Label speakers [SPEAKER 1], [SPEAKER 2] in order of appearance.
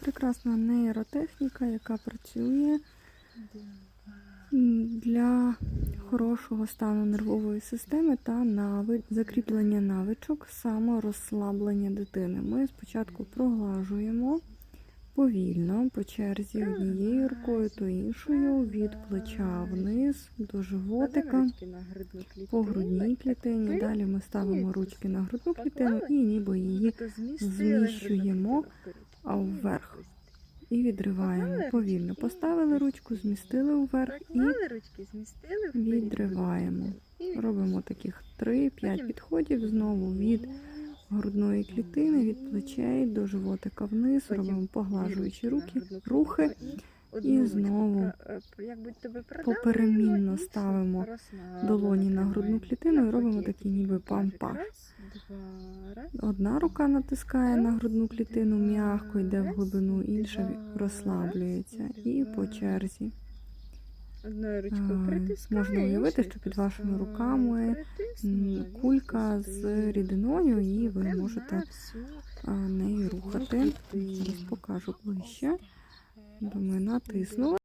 [SPEAKER 1] прекрасна нейротехніка, яка працює для хорошого стану нервової системи та нави... закріплення навичок саморозслаблення дитини. Ми спочатку проглажуємо повільно по черзі однією рукою, то іншою від плеча вниз до животика. По грудній клітині. Далі ми ставимо ручки на грудну клітину і ніби її зміщуємо вверх. і відриваємо. Повільно поставили ручку, змістили вверх і відриваємо. Робимо таких 3-5 підходів знову від грудної клітини, від плечей до животика вниз. Робимо поглажуючі руки, рухи. і знову поперемінно ставимо долоні на грудну клітину і робимо такий ніби пампаж. Одна рука натискає на грудну клітину, м'яко йде в глибину, інша розслаблюється. І по черзі.
[SPEAKER 2] Одною ручкою притискає,
[SPEAKER 1] можна уявити, що під вашими руками, Кулька з рідиною, і ви можете а, нею рухати. Зараз покажу ближче. Думаю, натиснула.